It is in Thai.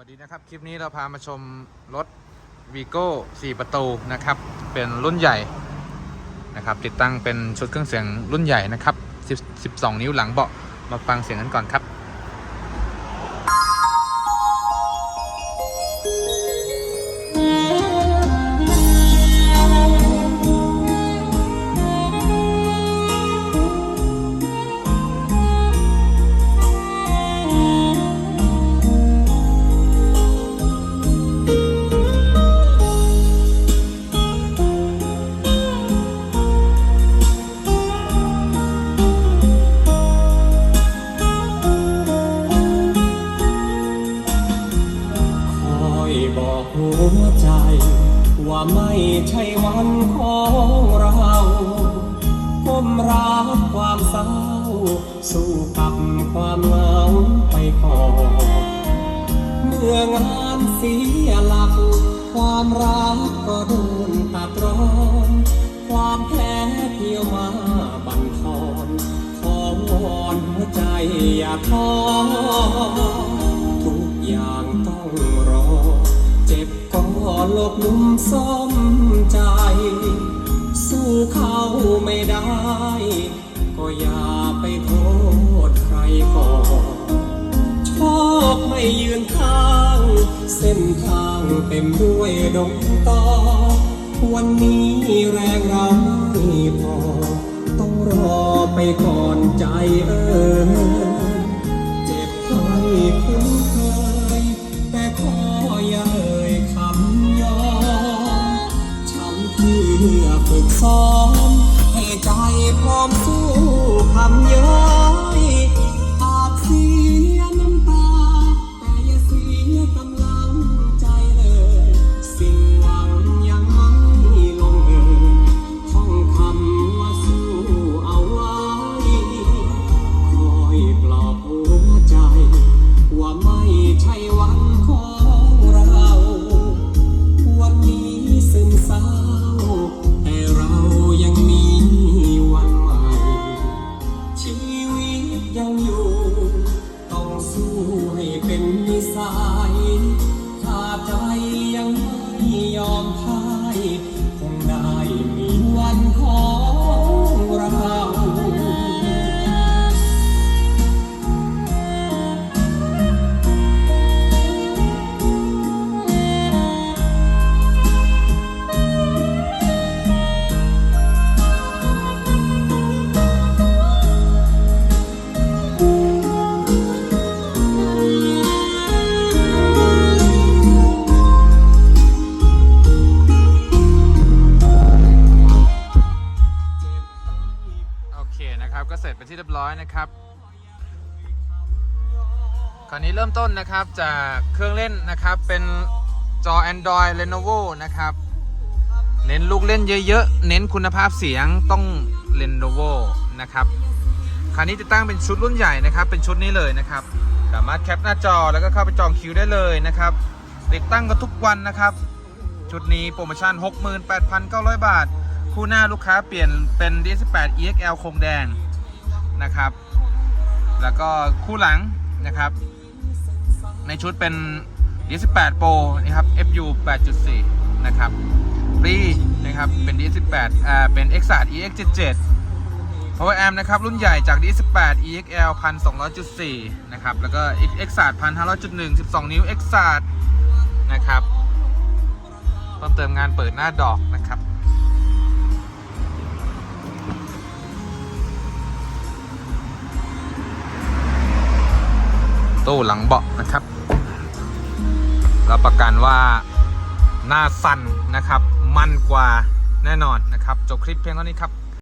วัสดีนะครับ คลิปนี้เราพามาชมรถ v ีโก้4ประตูนะครับ เป็นรุ่นใหญ่นะครับ ติดตั้งเป็นชุดเครื่องเสียงรุ่นใหญ่นะครับ 12 นิ้วหลังเบาะมาฟังเสียงกันก่อนครับ วใจ ว่าไม่ใช่วันของเราก้มรับความเศร้า สู้กับความเหงาไปก่อนเมื่องานเสียหลัก ความรักก็โดนตัดร้อนความแพ้เที่ยวมาบั่นทอนขอวอนหัวใจอย่าท้อทุกอย่าง ลบลุ่มซ่อมใจ สู้เขาไม่ได้ ก็อย่าไปโทษใครก่อนโชคไม่ยืนข้าง เส้นทางเต็มด้วยดงตอวันนี้แรงเราไม่พอ ต้องรอไปก่อนใจเอ่ย fall สู้ให้เป็นนิสัยถ้าใจยังไม่ยอมพ่ เคนะครับ ก็เสร็จไปนที่เรียบร้อยนะครับคราวนี้เริ่มต้นนะครับจากเครื่องเล่นนะครับเป็นจอ Android Lenovo นะครับ เน้นลูกเล่นเยอะๆ เน้นคุณภาพเสียงต้อง Lenovo นะครับคราวนี้จะตั้งเป็นชุดรุ่นใหญ่นะครับ เป็นชุดนี้เลยนะครับ สามารถแคปหน้าจอแล้วก็เข้าไปจองคิวได้เลยนะครับ ติดตั้งกันทุกวันนะครับ ชุดนี้โปรโมชั่น 68,900 บาท คู่หน้าลูกค้าเปลี่ยนเป็น DS8 EXL โครงแดงนะครับ แล้วก็คู่หลังนะครับ ในชุดเป็น DS8 Pro นะครับ FU 8.4 นะครับฟรีนะครับเป็น DS8 อ่าเป็น x a r EX77 Power Amp นะครับ รุ่นใหญ่จาก DS8 EXL 1200.4 นะครับ แล้วก็ x a r 1500.1 12 นิ้ว x a r นะครับเพิ่มเติมงานเปิดหน้าดอกนะครับ ตู้หลังเบาะนะครับรับประกันว่าหน้าสั่นนะครับ มันกว่าแน่นอนนะครับ จบคลิปเพียงเท่านี้ครับ